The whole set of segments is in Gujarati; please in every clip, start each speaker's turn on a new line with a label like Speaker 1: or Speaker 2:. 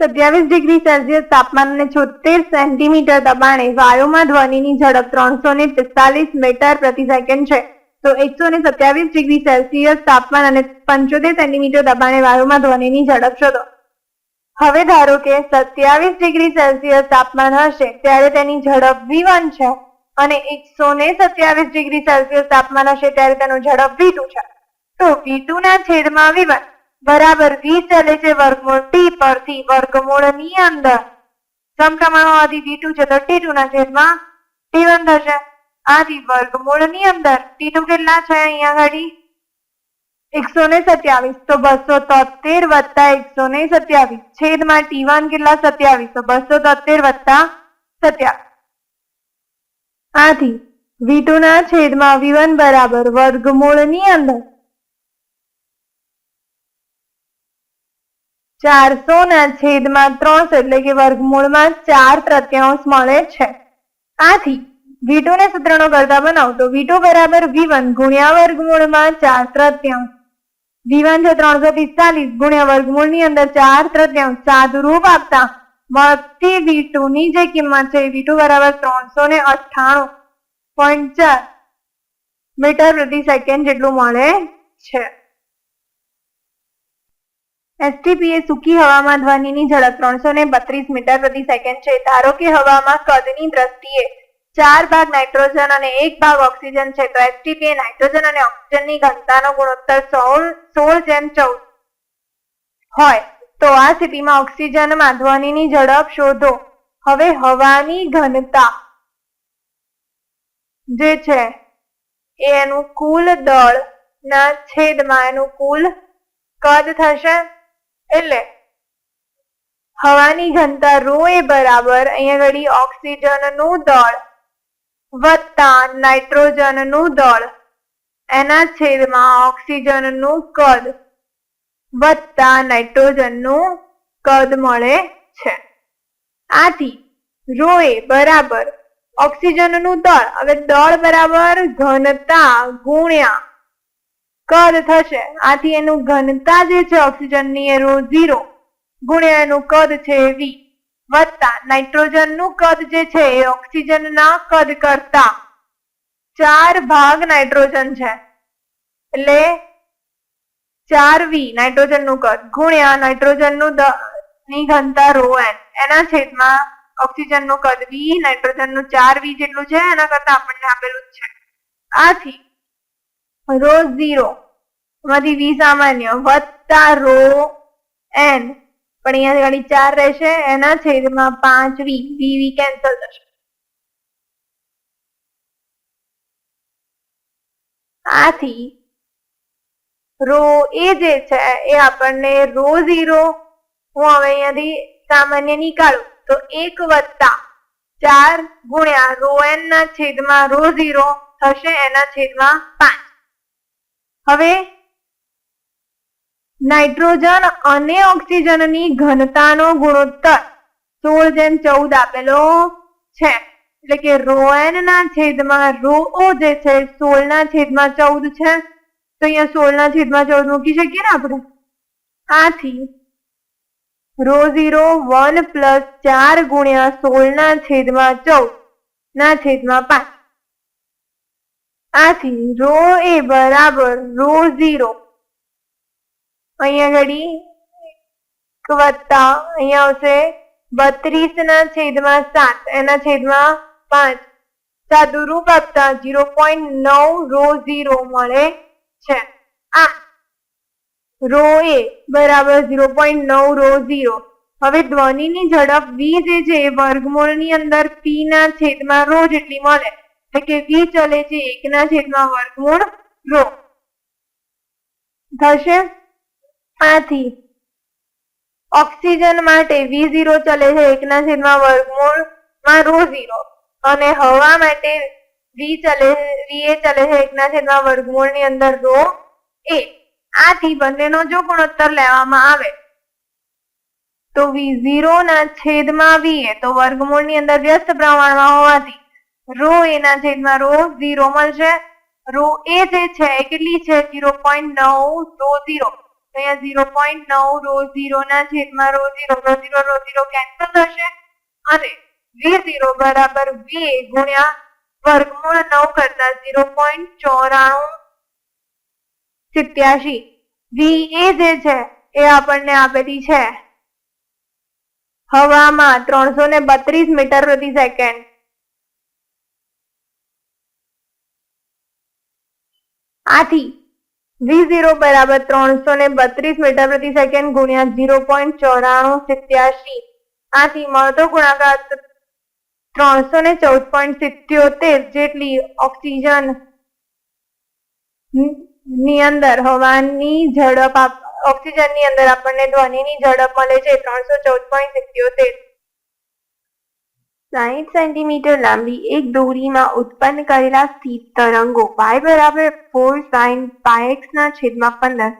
Speaker 1: સત્યાવીસ ડિગ્રી સેલ્સિયસ તાપમાન અને છોતેર સેન્ટીમીટર દબાણે વાયુમાં ધ્વનિની ઝડપ ત્રણસો ને પિસ્તાલીસ મીટર પ્રતિ સેકન્ડ છે. તો એકસો ને સત્યાવીસ ડિગ્રી સેલ્સિયસ તાપમાન અને પંચોતેર સેન્ટીમીટર દબાણે વાયુમાં ધ્વનિની ઝડપ શોધો. હવે ધારો કે સત્યાવીસ ડિગ્રી સેલ્સિયસ તાપમાન હશે, ત્યારે તેની ઝડપ v1 છે અને એકસો ને સત્યાવીસ ડિગ્રી સેલ્સિયસ તાપમાન હશે, ત્યારે તેનું ઝડપ v2 છે. તો v2 ના છેદમાં v1 બરાબર વી ચલે છે વર્ગમૂળ ટી પરથી વર્ગમૂળની અંદર. સમપ્રમાણ હોવાથી v2 છે તો t2 ના છેદમાં t1 થશે. વર્ગમૂળ વર્ગમૂળની અંદર. t2 કેટલા છે અહીંયા આગળ એકસો ને સત્યાવીસ. તો બસો તોતેર વત્તા એકસો ને સત્યાવીસ. છેદમાં ટી વન કેટલા સત્યાવીસ? તો બસો તોતેર વત્તા સત્યાવીસ. આથી વી ટુ ના છેદમાં વી વન બરાબર વર્ગમૂળની અંદર. ચારસો ના છેદમાં ત્રણસો એટલે કે વર્ગમૂળમાં ચાર તૃતીયાંશ મળે છે. આથી વીટો ને સૂત્રનો કરતા બનાવ તો વીટો બરાબર વીવન ગુણ્યા વર્ગમૂળમાં ચાર તૃત્યાંશ. વીવન છે ત્રણસો પિસ્તાલીસ ગુણ્યા વર્ગમૂળની અંદર ચાર તૃત્યાંશ સાદું રૂપ આપતા મળતી વીટો ની જે કિંમત છે વીટો બરાબર ત્રણસો ને અઠ્ઠાણું પોઈન્ટ ચાર મીટર પ્રતિ સેકન્ડ જેટલું મળે છે. એસટીપી એ સૂકી હવામાં ધ્વનિની ઝડપ ત્રણસો ને બત્રીસ મીટર પ્રતિ સેકન્ડ છે. ધારો કે હવામાં કદની દ્રષ્ટિએ ચાર ભાગ નાઇટ્રોજન અને એક ભાગ ઓક્સિજન છે, તો એસટીપીએ નાઇટ્રોજન અને ઓક્સિજનની ઘનતાનો ગુણોત્તર સોળ સોળ જેમ ચૌદ હોય, તો આ સ્થિતિમાં ઓક્સિજનમાં ધ્વનિની ઝડપ શોધો. હવે હવાની ઘનતા જે છે, એ એનું કુલ દળ ના છેદમાં એનું કુલ કદ થશે. એટલે હવાની ઘનતા રો એ બરાબર, અહીંયા ઘડી ઓક્સિજનનું દળ વત્તા નાઇટ્રોજનનું દળ, એના છેદમાં ઓક્સિજનનું કદ વત્તા નાઇટ્રોજનનું કદ મળે છે. આથી રો એ બરાબર ઓક્સિજનનું દળ, હવે દળ બરાબર ઘનતા ગુણ્યા કદ થશે. આથી એનું ઘનતા જે છે, ઓક્સિજનની, એ રો ઝીરો. ગુણ્યા એનું કદ છે, વી. વત્તા નાઇટ્રોજનનું કદ જે છે, એ ઓક્સિજન ના કદ કરતા ચાર ભાગ નાઇટ્રોજન છે. એટલે ચાર વી નાઇટ્રોજનનું કદ. ગુણ્યા નાઇટ્રોજનનું ઘનતા રો એન. એના છેદમાં ઓક્સિજનનું કદ વી નાઇટ્રોજનનું ચાર વી જેટલું છે, એના કરતા આપણને આપેલું જ છે. આથી રો ઝીરો. માંથી વી સામાન્ય. વત્તા રો એન. પણ અહીંયા ગાડી ચાર રહેશે. એના છેદમાં પાંચ વી. વી વી કેન્સલ થશે. આથી રો એ જે છે, એ આપણને રો ઝીરો હું હવે અહીંયાથી સામાન્ય નીકાળું. તો એક વત્તા ચાર ગુણ્યા રો એન ના છેદમાં રો ઝીરો થશે. એના છેદમાં પાંચ. હવે નાઇટ્રોજન અને ઓક્સિજનની ઘનતાનો ગુણોત્તર સોળ જેમ ચૌદ આપેલો છે. એટલે કે રોએન ના છેદમાં રો ઓ જે છે, સોળ ના છેદમાં ચૌદ છે. તો અહીંયા સોળ ના છેદમાં ચૌદ મૂકી શકીએ ને આપણે? આથી રો ઝીરો વન પ્લસ ચાર ગુણ્યા સોળ ના છેદમાં ચૌદ, ના છેદમાં પાંચ. આથી રો એ બરાબર રો ઝીરો. અહીંયા ઘડી વત્તા અહીંયા આવશે બત્રીસ ના છેદમાં સાત, એના છેદમાં પાંચ. સાદું રૂપ આપતા ઝીરો પોઈન્ટ નવ રો ઝીરો મળે છે. આ રો એ બરાબર ઝીરો પોઈન્ટ નવ રો ઝીરો. હવે ધ્વનિની ઝડપ વી જે છે વર્ગમૂળની અંદર પી ના છેદમાં રો જેટલી મળે. એટલે કે વી ચલે છે એકના છેદમાં વર્ગમૂળ રો. થશે આથી. ઓક્સિજન માટે વી ઝીરો ચલે છે એકના છેદમાં વર્ગમૂળમાં રો ઝીરો. અને હવા માટે વી ચલે, વી એ ચલે છે એકના છેદમાં વર્ગમૂળની અંદર રો એ. આથી બંનેનો જો ગુણોત્તર લેવામાં આવે, તો વી ઝીરો ના છેદમાં વી એ, તો વર્ગમૂળની અંદર વ્યસ્ત પ્રમાણમાં હોવાથી રો એના છેદમાં રો, ઝીરો મળશે. રો એ જે છે એ કેટલી છે? ઝીરો પોઈન્ટ નવ રો ઝીરો. અહીંયા ઝીરો પોઈન્ટ નવ રો ઝીરો ના છેદમાં row zero row zero row zero cancel થશે. અને વી ઝીરો બરાબર વી ગુણ્યા વર્ગમૂળ નવ કરતા ઝીરો પોઈન્ટ ચોરાણું સિત્યાસી. વી એ જે છે એ આપણને આપેલી છે હવામાં ત્રણસો ને બત્રીસ મીટર પ્રતિ સેકન્ડ. આથી વી ઝીરો બરાબર ત્રણસો ને બત્રીસ મીટર પ્રતિ સેકન્ડ ગુણ્યા ઝીરો પોઈન્ટ ચોરાણું સિત્યાસી આથી મળતો ગુણાકાર ત્રણસો ને ચૌદ પોઈન્ટ સિત્યોતેર જેટલી ઓક્સિજનની અંદર હવાની ઝડપ આપ- ઓક્સિજનની અંદર આપણને ધ્વનિની ઝડપ મળે છે ત્રણસો ચૌદ પોઈન્ટ સિત્યોતેર. સાહીઠ સેન્ટીમીટર લાંબી એક દોરીમાં ઉત્પન્ન કરેલા સ્થિત તરંગો y બરાબર ફોર સાઇન પાયએક્સ ના છેદમાં પંદર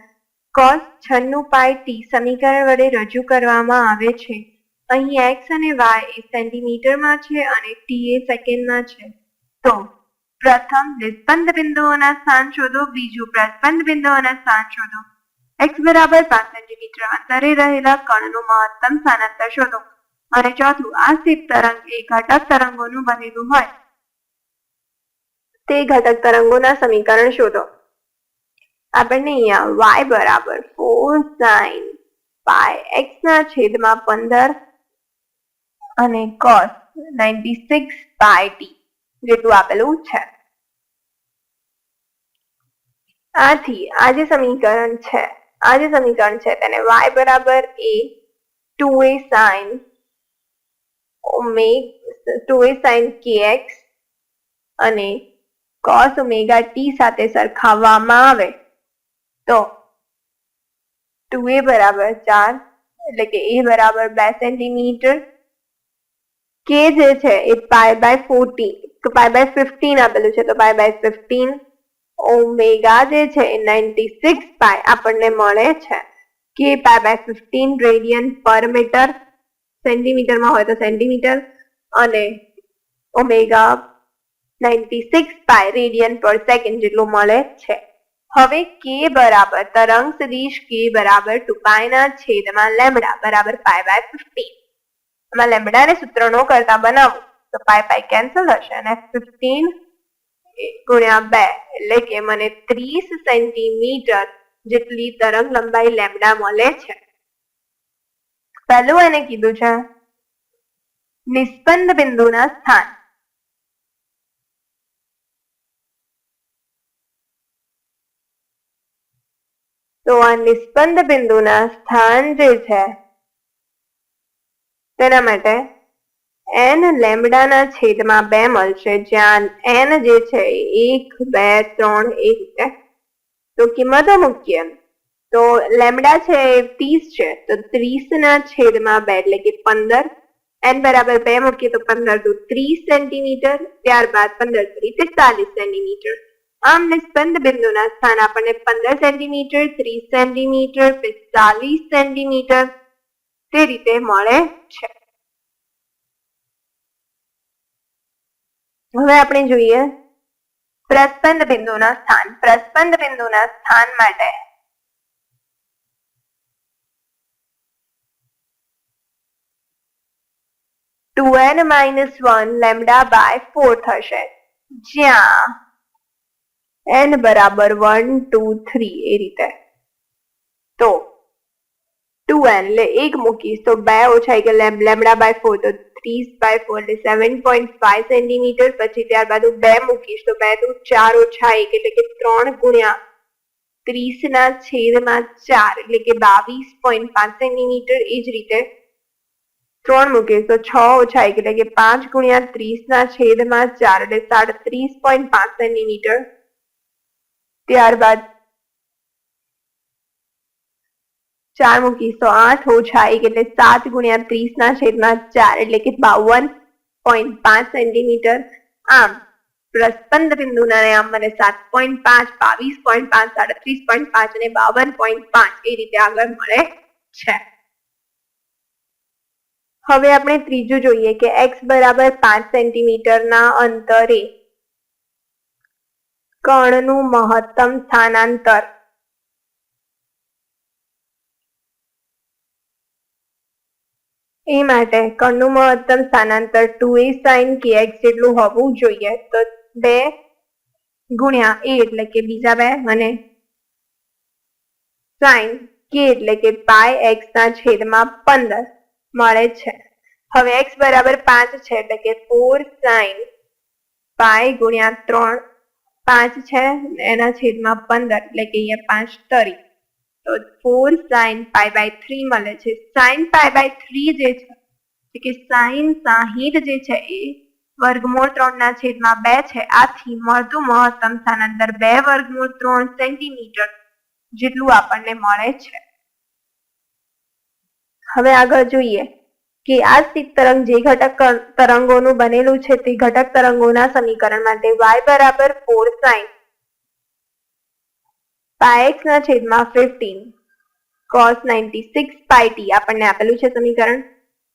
Speaker 1: કોસ છન્નું પાય ટી સમીકરણ વડે રજૂ કરવામાં આવે છે. અહીં x અને y એ સેન્ટીમીટરમાં છે અને t એ સેકન્ડમાં છે. તો પ્રથમ નિસ્પંદ બિંદુઓના સ્થાન શોધો, બીજું પ્રસ્પંદ બિંદુઓના સ્થાન શોધો. x બરાબર પાંચ સેન્ટીમીટર અંતરે રહેલા કણનું મહત્તમ સ્થાનાંતર શોધો. અને ચોથું આ તરંગ એ ઘટક તરંગોનું બનેલું હોય. તે ઘટક તરંગોના સમીકરણ શોધો. આપણને અહીંયા વાય બરાબર ફોર સાઇન પાય એક્સ ના છેદમાં પંદર અને cos ninety six pi T જેટલું આપેલું છે. આથી આ જે સમીકરણ છે, આ જે સમીકરણ છે તેને વાય બરાબર A two A sine omega two A sine kx અને cos ઓમેગા ટી સાથે સરખાવવામાં આવે. તો ટુ એ બરાબર ચાર, એટલે કે એ બરાબર બે સેન્ટીમીટર કે જે છે એ પાય બાય ફોર્ટી તો પાય બાય ફિફ્ટીન આપેલું છે, તો પાય બાય ફિફ્ટીન ઓમેગા જે છે એ નાઇન્ટી સિક્સ પાય આપણને મળે છે. કે પાય બાય ફિફ્ટીન રેડિયન પર મીટર સેન્ટીમીટરમાં હોય તો સેન્ટીમીટર અને omega ninety six pi radian પર સેકન્ડ જેટલું મળે છે. હવે કે બરાબર તરંગ સદીશ કે બરાબર ટુ પાયના છેદમાં લેમડા બરાબર પાય બાય ફિફ્ટીન આમાં લેમડાને સૂત્રનો કરતા બનાવો તો પાય પાય કેન્સલ થશે અને ફિફ્ટીન ગુણ્યા બે એટલે કે મને ત્રીસ સેન્ટીમીટર જેટલી તરંગ લંબાઈ લેમડા મળે છે. પહેલું એને કીધું છે નિસ્પંદ બિંદુના સ્થાન. તો આ નિસ્પંદ બિંદુના સ્થાન જે છે, તેના માટે એન લેમડાના છેદમાં બે મળશે. જ્યાં એન જે છે એક, બે, ત્રણ એ રીતે તો કિંમતો મૂકીએ. તો લેમડા છે એ ત્રીસ છે. તો ત્રીસ ના છેદમાં બે એટલે કે પંદર. એન બરાબર બે મૂકીએ તો પંદર દુ ત્રીસ સેન્ટીમીટર, ત્યારબાદ પંદર તરી પિસ્તાલીસ સેન્ટીમીટર. આમ નિસ્પંદ બિંદુના સ્થાન આપણને પંદર સેન્ટીમીટર, ત્રીસ સેન્ટીમીટર, પિસ્તાલીસ સેન્ટીમીટર તે રીતે મળે છે. હવે આપણે જોઈએ પ્રસ્પંદ બિંદુના સ્થાન. પ્રસ્પંદ બિંદુના સ્થાન માટે two N minus one lambda by four થશે જ્યાં એન બરાબર વન ટુ થ્રી એ રીતે તો ટુ એન એટલે એક મૂકીશ તો બે ઓછા કે લેમડા બાય ફોર તો ત્રીસ બાય ફોર એટલે સેવન પોઈન્ટ ફાઈવ સેન્ટીમીટર પછી ત્યારબાદ હું બે મૂકીશ તો બે તો ચાર ઓછા એક એટલે કે ત્રણ ગુણ્યા ત્રીસ ના છેદમાં ચાર એટલે કે બાવીસ પોઈન્ટ પાંચ સેન્ટીમીટર એ જ રીતે ત્રણ મૂકીશ, તો છ ઓછા એક એટલે કે પાંચ ગુણ્યા ત્રીસ ના છેદમાં ચાર એટલે સાડત્રીસ પોઈન્ટ પાંચ સેન્ટીમીટર. ત્યારબાદ ચાર મૂકીશ, તો આઠ ઓછા એક એટલે સાત ગુણ્યા ત્રીસ ના છેદમાં ચાર એટલે કે બાવન પોઈન્ટ પાંચ સેન્ટીમીટર. આમ પ્રસ્પંદ બિંદુના આમ મને સાત પોઈન્ટ પાંચ, બાવીસ પોઈન્ટ પાંચ, સાડત્રીસ પોઈન્ટ પાંચ અને બાવન પોઈન્ટ પાંચ એ રીતે આગળ મળે છે. હવે આપણે ત્રીજું જોઈએ કે એક્સ બરાબર પાંચ સેન્ટીમીટરના અંતરે કણનું મહત્તમ સ્થાનાંતર. એ માટે કણનું મહત્તમ સ્થાનાંતર two A sine K X જેટલું હોવું જોઈએ તો બે ગુણ્યા એ એટલે કે બીજા બે અને સાઇન કે એટલે કે પાય એક્સ ના છેદમાં પંદર. મળે છે. હવે એક્સ બરાબર પાંચ છે એટલે કે ફોર સાઈન પાય ગુણ્યા ત્રણ પાંચ છે એના છેદમાં પંદર એટલે કે અહીંયા પાંચ તરી. તો four sine pi by three મળે છે. સાઇન પાય બાય થ્રી જે છે એટલે કે સાઈન સાહીઠ જે છે એ વર્ગમૂળ ત્રણ ના છેદમાં બે છે. આથી મળતું મહત્તમ સ્થાનાંતર બે વર્ગમૂળ ત્રણ સેન્ટીમીટર જેટલું આપણને મળે છે. હવે આગળ જોઈએ કે આ સ્થિત તરંગ જે ઘટક તરંગોનું બનેલું છે તે ઘટક તરંગોના સમીકરણ માટે y બરાબર ફોર સાઇન ના છેદમાં fifteen cos ninety six T આપણને આપેલું છે સમીકરણ.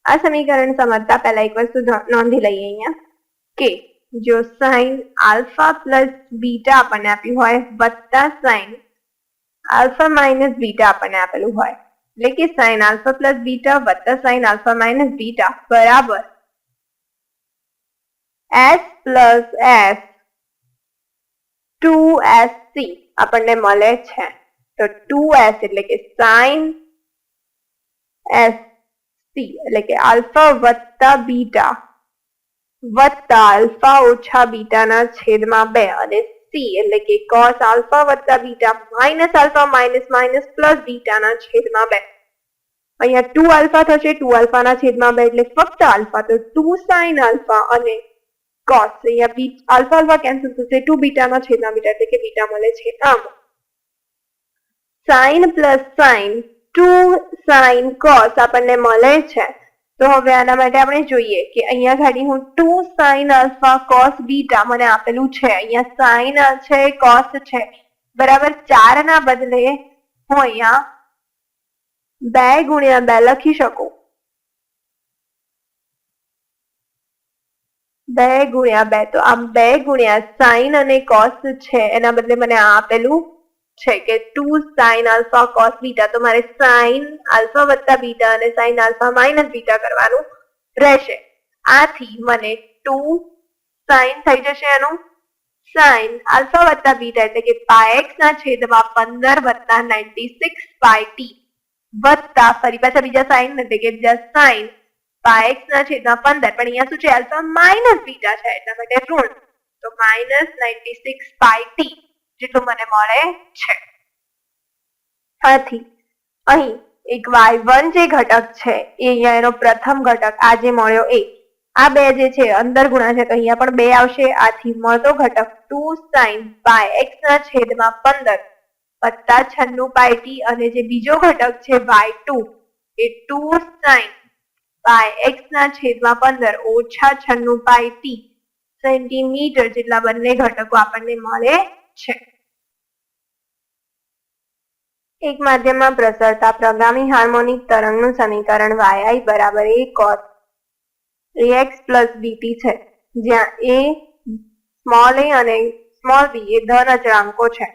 Speaker 1: આ સમીકરણ સમજતા પહેલા એક વસ્તુ નોંધી લઈએ અહીંયા કે જો સાઇન આલ્ફા પ્લસ બીટા આપણને આપ્યું હોય, વત્તા સાઇન આલ્ફા માઇનસ બીટા આપણને આપેલું હોય. એટલે કે સાઈન આલ્ફા પ્લસ બીટા વત્તા સાઈન આલ્ફા માઇનસ બીટા બરાબર S plus S two S C આપણને મળે છે તો ટુ એસ એટલે કે સાઇન એસ સી એટલે કે આલ્ફા વત્તા બીટા વત્તા આલ્ફા ઓછા બીટાના છેદમાં બે અને સી એટલે કે કોસ આલ્ફા વત્તા beta minus alpha minus minus plus બીટાના છેદમાં બે. અહીંયા ટુ આલ્ફા થશે ટુ આલ્ફાના છેદમાં બે એટલે ફક્ત આલ્ફા તો ટુ સાઇન આલ્ફા અને કોસ અહીંયા બી આલ્ફા આલ્ફા કેન્સલ થશે ટુ બીટાના છેદમાં બીટા એટલે કે બીટા મળે છે આમ. Sine plus sine two sine cos આપણને મળે છે. તો હવે આના માટે આપણે જોઈએ કે અહીંયા ખાલી હું two sine alpha cos beta મને આપેલું છે. અહીંયા સાઇન છે કોસ છે. બરાબર ચાર ના બદલે હું અહીંયા બે ગુણ્યા બે લખી શકું. બે ગુણ્યા બે, તો આમ બે ગુણ્યા સાઇન અને કોસ છે. એના બદલે મને આ આપેલું છે કે two sine alpha cos beta તો મારે સાઇન આલ્ફા વત્તા બીટા અને સાઇન આલ્ફા માઇનસ બીટા કરવાનું રહેશે. આથી મને ટુ સાઇન થઈ જશે એનું. સાઇન આલ્ફા વત્તા બીટા એટલે કે પાયએક્સ ના છેદમાં પંદર વત્તા નાઇન્ટી સિક્સ પાય ટી વત્તા ફરી પાછા બીજા સાઇન એટલે કે બીજા સાઇન પાયએક્સ ના છેદમાં પંદર. પણ અહીંયા શું છે? આલ્ફા માઇનસ બીટા છે એટલા માટે ઋણ. તો minus ninety six pi T જેટલું મને મળે છે. આથી અહીં એક વાય જે ઘટક છે, એ અહીંયા એનો પ્રથમ ઘટક આજે મળ્યો એ. આ બે જે છે, અંદર ગુણા છે તો અહીંયા પણ બે આવશે. આથી મળતો ઘટક ટુ સાઇન બાય એક્સ ના છેદમાં પંદર વત્તા છન્નું ટી અને જે બીજો ઘટક છે Y two A two sine by X ના છેદમાં પંદર ઓછા છન્નું પાય ટી સેન્ટીમીટર જેટલા બંને ઘટકો આપણને મળે છે. એક માધ્યમમાં પ્રસરતા પ્રગામી હાર્મોનિક તરંગનું સમીકરણ yi બરાબર a cos ax પ્લસ છે. જ્યાં a સ્મોલ a અને સ્મોલ b એ ધન અચળાંકો છે.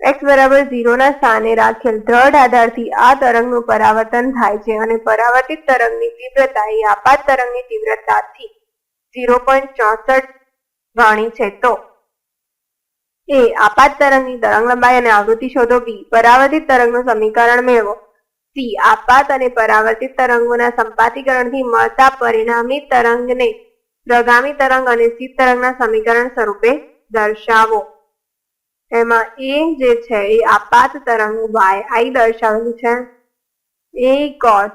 Speaker 1: x બરાબર 0 ના સ્થાને રાખેલ દ્રઢ આધારથી આ તરંગનું પરાવર્તન થાય છે અને પરાવર્તિત તરંગની તીવ્રતા એ આપાત તરંગની તીવ્રતાથી 0.64 ગણી છે તો એ આપાત તરંગની તરંગ લંબાઈ અને આવૃત્તિ શોધો બી પરાવર્તિત તરંગનું સમીકરણ મેળવો. સી. આપાત અને પરાવર્તિત તરંગોના સંપાતીકરણથી મળતા પરિણામી તરંગને પ્રગામી તરંગ અને સ્થિત તરંગના સમીકરણ સ્વરૂપે દર્શાવો. એમાં એ જે છે એ આપાત તરંગ વાય આઈ દર્શાવેલું છે. A cos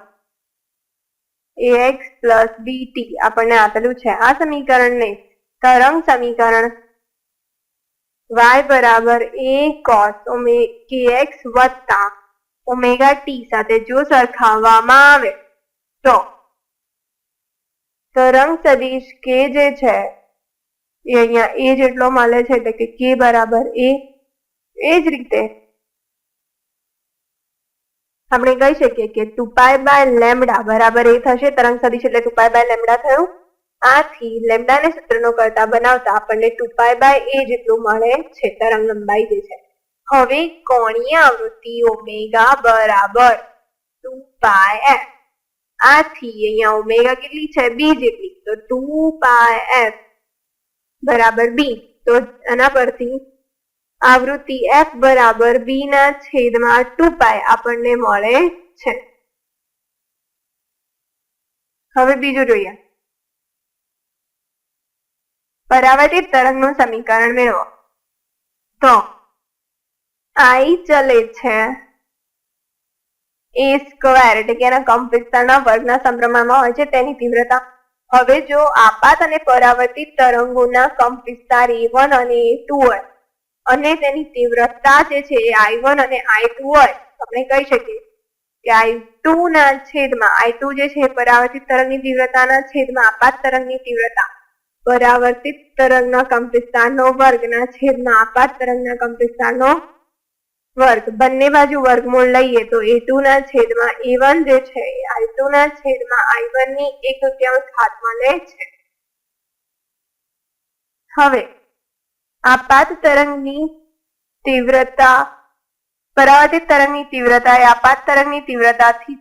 Speaker 1: X plus B T આપણને આપેલું છે. આ સમીકરણને તરંગ સમીકરણ y બરાબર એ કોસ કે એક્સ વત્તા ઓમેગા ટી સાથે જો સરખાવવામાં આવે તો તરંગ સદીશ કે જે છે એ અહીંયા એ જેટલો મળે છે એટલે કે કે બરાબર એ એ જ રીતે આપણે કહી શકીએ કે ટુ પાય બાય લેમડા બરાબર એ થશે તરંગ સદીશ એટલે ટુ પાય બાય લેમડા થયું આથી લેમડાને સૂત્રનો કરતા બનાવતા આપણને ટુ પાય બાય એ જેટલું મળે છે, તરંગ લંબાઈ જે છે. હવે કોણીય આવૃત્તિ ઓમેગા બરાબર ટુ પાય એફ. આથી અહીંયા ઓમેગા કેટલી છે? બી જેટલી. તો ટુ પાય એફ બરાબર બી. તો આના પરથી આવૃત્તિ એફ બરાબર બી ના છેદમાં ટુ પાય આપણને મળે છે. હવે બીજું જોઈએ. પરાવર્તિત તરંગનું સમીકરણ મેળવો. તો, આઈ ચલે છે. એ સ્ક્વેર એટલે કે એના કંપ વર્ગના સંપ્રમાણમાં હોય છે, તેની તીવ્રતા. હવે જો આપાત અને પરાવર્તિત તરંગોના કંપ વિસ્તાર એ વન અને એ ટુ હોય, અને તેની તીવ્રતા જે છે એ આઈ વન અને આઈ ટુ હોય, આપણે કહી શકીએ કે આઈ ટુ ના છેદમાં, આઈ ટુ જે છે પરાવર્તિત તરંગની તીવ્રતાના છેદમાં આપાત તરંગની તીવ્રતા. પરાવર્તિત તરંગના કંપ વિસ્તારનો વર્ગના છેદમાં આપાત તરંગના કંપિસ્તારનો વર્ગ. બંને બાજુ વર્ગમૂળ લઈએ તો એ ના છેદમાં એ વન જે છે. એ આઈ ટુ ના છેદમાં આઈ વનની એક તૃતીયાંશ હાથમાં લે છે. હવે, આપાત તરંગની તીવ્રતા, પરાવર્તિત તરંગની તીવ્રતા એ આપાત તરંગની તીવ્રતાથી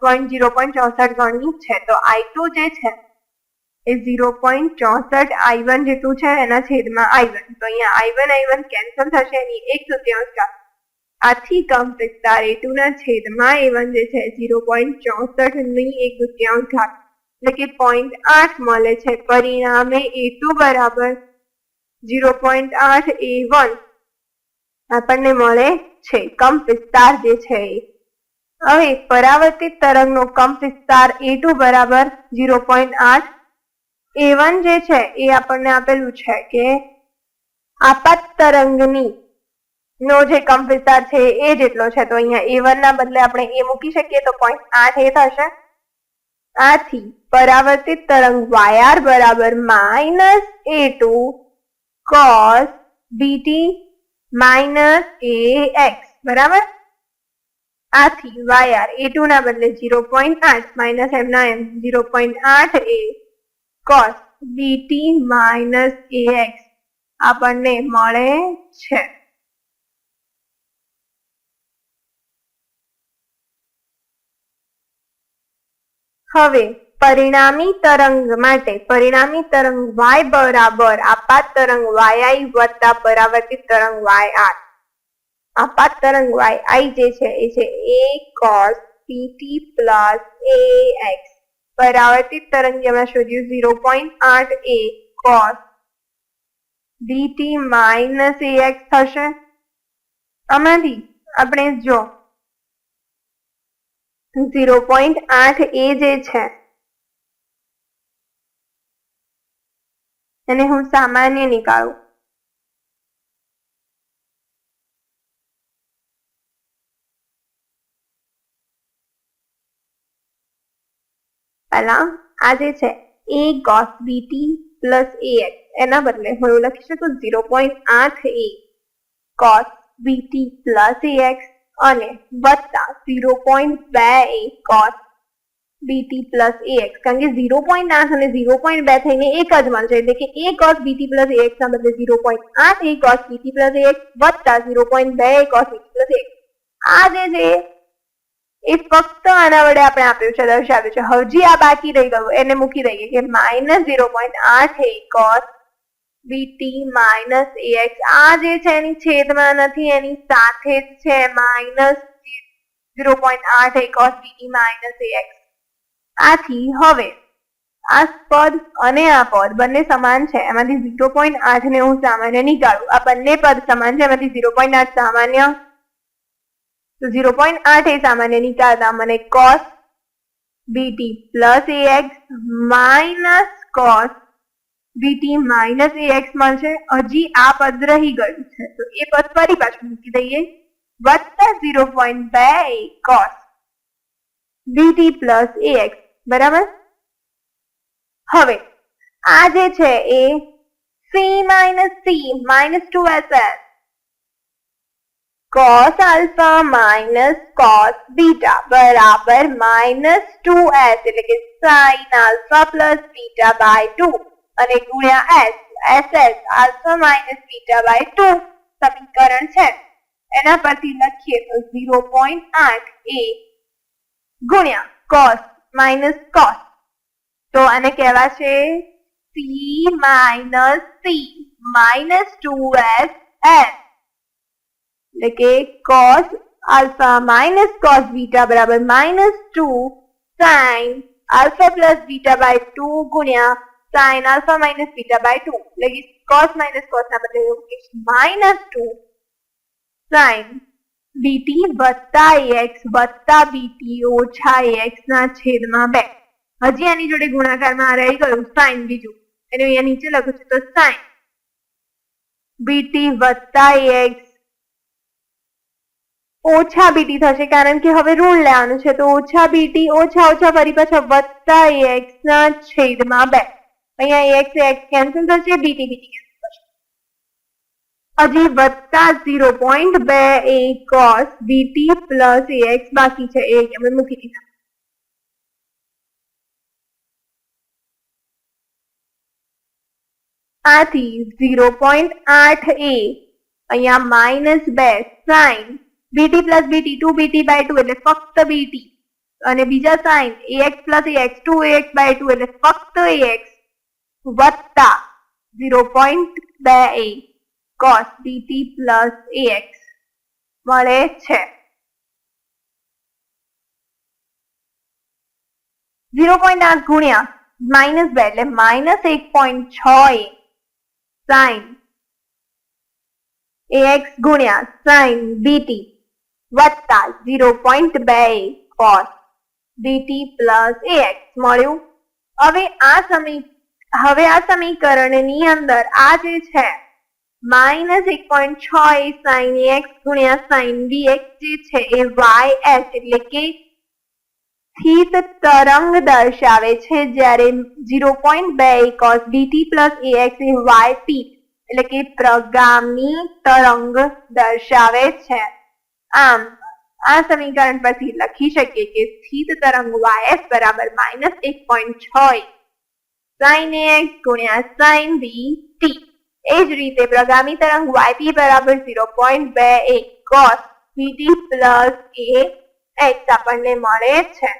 Speaker 1: પોઈન્ટ જીરો પોઈન્ટ ચોસઠ ગણી છે. તો આઈ ટુ જે છે એ ઝીરો પોઈન્ટ ચોસઠ આઈ વન જેટલું છે, એના છેદમાં આઈ વન. તો અહીંયા I one I one cancel થશે એની એક તૃતીયાંશ ઘાત આથી કંપ વિસ્તાર એ ટુ ના છેદમાં એ વન જે છે ઝીરો પોઈન્ટ ચોસઠની એક તૃતીયાંશ ઘાત. એટલે કે પોઈન્ટ આઠ મળે છે, પરિણામે એ ટુ બરાબર ઝીરો પોઈન્ટ આઠ એ વન આપણને મળે છે કંપ વિસ્તાર જે છે એ. હવે પરાવર્તિત તરંગનો કંપ વિસ્તાર એ ટુ બરાબર ઝીરો પોઈન્ટ આઠ એ વન જે છે, એ આપણને આપેલું છે કે આપાત તરંગની નો જે કંપ વિસ્તાર છે, એ જેટલો છે. તો અહીંયા એ વન ના બદલે આપણે એ મૂકી શકીએ તો પોઈન્ટ આઠ એ થશે, આથી પરાવર્તિત તરંગ વાયર બરાબર minus A two cos BT minus A X બરાબર? આથી વાયર એ ટુ ના બદલે ઝીરો પોઈન્ટ આઠ માઇનસ એમના એમ ઝીરો પોઈન્ટ આઠ A cos BT minus A X આપણને મળે છે. હવે પરિણામી તરંગ માટે, પરિણામી તરંગ y બરાબર આપાત તરંગ yi વત્તા પરાવર્તિત તરંગ yr આપાત તરંગ yi જે છે, એ છે a cos pt પ્લસ પરાવર્તિત તરંગ જેમાં શોધ્યું ઝીરો પોઈન્ટ આઠ A cos DT minus X થશે આમાંથી આપણે જો ઝીરો પોઈન્ટ આઠ એ જે છે એને હું સામાન્ય નીકાળું પહેલા આ જે છે A cos BT plus A X એના બદલે હું એવું લખી શકું ઝીરો પોઈન્ટ આઠ A cos BT plus A X અને વત્તા ઝીરો પોઈન્ટ બે A cos BT plus A X કારણ કે ઝીરો પોઈન્ટ આઠ અને ઝીરો પોઈન્ટ બે થઈને એક જ મળશે એટલે કે A cos B T plus A X ના બદલે ઝીરો પોઈન્ટ આઠ A cos B T plus A વત્તા ઝીરો પોઈન્ટ બે A cos BT plus X આ જે છે એ ફક્ત આના વડે આપણે આપ્યું છે, દર્શાવ્યું છે. હજી આ બાકી રહી ગયું, એને મૂકી દઈએ કે માઇનસ ઝીરો પોઈન્ટ આઠ A cos BT minus X આ જે છે, એની છેદમાં નથી, એની સાથે જ છે માઇનસ ઝીરો પોઈન્ટ આઠ A cos BT minus X આથી હવે, આ પદ અને આ પદ બંને સમાન છે. એમાંથી ઝીરો પોઈન્ટ આઠ ને હું સામાન્ય નીકાળું. આ બંને પદ સમાન છે, એમાંથી ઝીરો પોઈન્ટ આઠ સામાન્ય તો ઝીરો પોઈન્ટ આઠ એ સામાન્ય નીકાળતા મને cos BT plus X minus cos BT minus X મળશે. હજી આ પદ રહી ગયું છે. તો એ પદ ફરી પાછું મૂકી દઈએ. વત્તા ઝીરો પોઈન્ટ બે cos B T plus X બરાબર? હવે, આ જે છે એ C minus C minus two S S cos alpha minus cos beta બરાબર minus 2s એટલે કે sin alpha plus beta by 2 અને ગુણ્યા s ss alpha minus beta by 2 સમીકરણ છે એના પરથી લખીએ તો 0.8 a ગુણ્યા cos minus cos તો આને કહેવાશે minus C minus two S S એટલે કે cos alpha minus cos beta બરાબર minus two sine alpha plus beta by two ગુણ્યા sine alpha minus beta by two એટલે કે કોસ માઇનસ કોસ ના બદલે માઇનસ ટુ બીટી વત્તા એક્સ વત્તા બીટી ઓછા એક્સ ના છેદમાં બે. હજી આની જોડે ગુણાકારમાં રહી ગયું સાઇન બીજું. એને અહીંયા નીચે લખું છું તો સાઇન બીટી વત્તા એક્સ ઓછા બીટી થશે કારણ કે હવે ઋણ લેવાનું છે. તો ઓછા બીટી, ઓછા ઓછા ફરી પાછા વત્તા એક્સ ના છેદમાં બે. અહીંયા એક્સ એક્સ કેન્સલ થશે, બીટી બીટી કેન્સલ થશે. હજી વત્તા ઝીરો પોઈન્ટ બે A cos BT plus X બાકી છે. એ અમે મૂકી દીધા. આથી ઝીરો પોઈન્ટ આઠ એ અહીંયા માઇનસ બે sine BT plus BT two BT by two એટલે ફક્ત બીટી અને બીજા sine X plus X two X by two એટલે ફક્ત એક્સ વત્તા ઝીરો પોઈન્ટ બે A cos BT plus X મળે છે. ઝીરો પોઈન્ટ આઠ ગુણ્યા માઇનસ બે, એટલે માઇનસ એક પોઈન્ટ છ એ સાઈન એક્સ ગુણ્યા સાઇન બીટી વત્તા ઝીરો પોઈન્ટ બે cos D T plus X મળ્યું. હવે આ સમી, હવે આ સમીકરણની અંદર આ જે છે, માઇનસ એક પોઈન્ટ છ એ સાઈન એક્સ ગુણ્યા સાઈન બીએક્સ જે છે એ વાય એચ એટલે કે સ્થિત તરંગ દર્શાવે છે જ્યારે ઝીરો પોઈન્ટ બે કોસ ડીટી પ્લસ એક્સ એ વાય પી એટલે કે પ્રગામી તરંગ દર્શાવે છે. આમ, આ સમીકરણ પરથી લખી શકીએ કે સ્થિત તરંગ વાયસ બરાબર માઇનસ એક પોઈન્ટ છ સાઈન એક્સ ગુણ્યા સાઈન બી ટી એ જ રીતે પ્રગામી તરંગ વાયપી બરાબર ઝીરો પોઈન્ટ બે એક cos BT plus A X આપણને મળે છે.